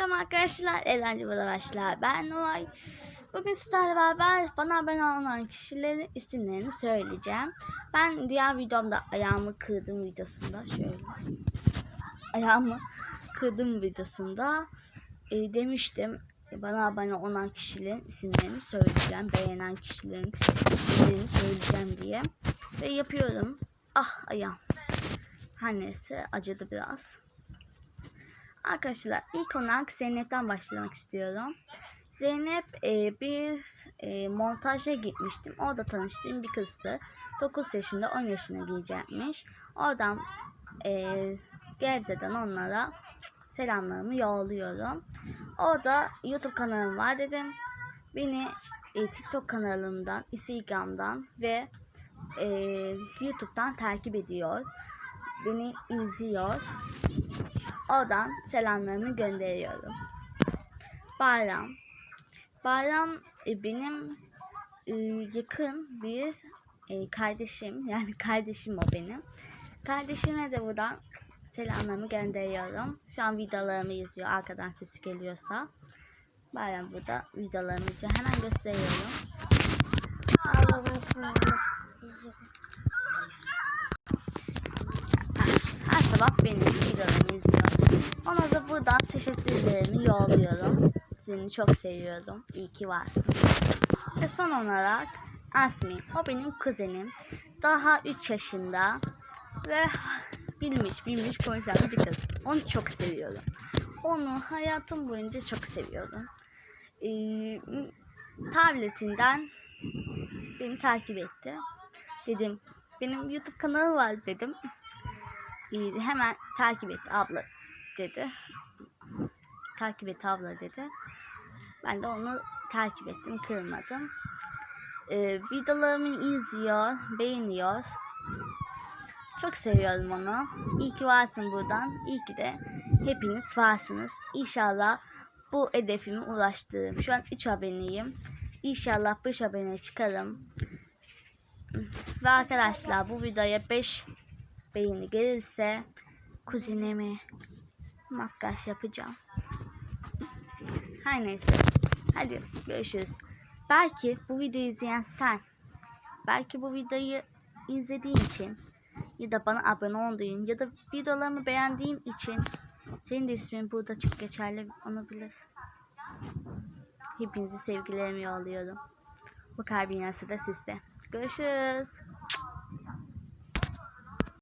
Selam arkadaşlar, eğlence başlar. Ben Nolay. Bugün sizlerle beraber bana abone olan kişilerin isimlerini söyleyeceğim. Ben diğer videomda ayağımı kırdım videosunda şöyle. Ayağımı kırdım videosunda e, demiştim. Bana abone olan kişilerin isimlerini söyleyeceğim. Beğenen kişilerin isimlerini söyleyeceğim diye. Ve yapıyorum. Ah ayağım. Her neyse acıdı biraz. Arkadaşlar ilk olarak Zeynep'ten başlamak istiyorum. Zeynep e, bir e, montaja gitmiştim. Orada tanıştığım bir kızdı. 9 yaşında 10 yaşına giyecekmiş. Oradan e, Gebze'den onlara selamlarımı yolluyorum. Orada YouTube kanalım var dedim. Beni e, TikTok kanalımdan, Instagram'dan ve e, YouTube'dan takip ediyor. Beni izliyor. Oradan selamlarımı gönderiyorum. Bayram. Bayram e, benim e, yakın bir e, kardeşim. Yani kardeşim o benim. Kardeşime de buradan selamlarımı gönderiyorum. Şu an videolarımı izliyor. Arkadan sesi geliyorsa. Bayram burada videolarımı izliyor. Hemen gösteriyorum. Her sabah benim videolarımı buradan teşekkürlerimi yolluyorum. Seni çok seviyorum. İyi ki varsın. Ve son olarak Asmi. O benim kuzenim. Daha 3 yaşında. Ve bilmiş bilmiş konuşan bir kız. Onu çok seviyorum. Onu hayatım boyunca çok seviyorum. Ee, tabletinden beni takip etti. Dedim benim YouTube kanalı var dedim. İyi, hemen takip et abla dedi. Takip et abla dedi. Ben de onu takip ettim, kırmadım. Ee, videolarımı izliyor, beğeniyor. Çok seviyorum onu. İyi ki varsın buradan. İyi ki de hepiniz varsınız. İnşallah bu hedefime ulaştığım. Şu an 3 aboneyim. İnşallah 5 abone çıkarım. Ve arkadaşlar bu videoya 5 beğeni gelirse kuzenime makyaj yapacağım. Her neyse. Hadi görüşürüz. Belki bu videoyu izleyen sen, belki bu videoyu izlediğin için ya da bana abone olduğun ya da videolarımı beğendiğin için senin de ismin burada çok geçerli olabilir. Hepinizi sevgilerimi yolluyorum. Bu kalbin yarısı sizde. Görüşürüz.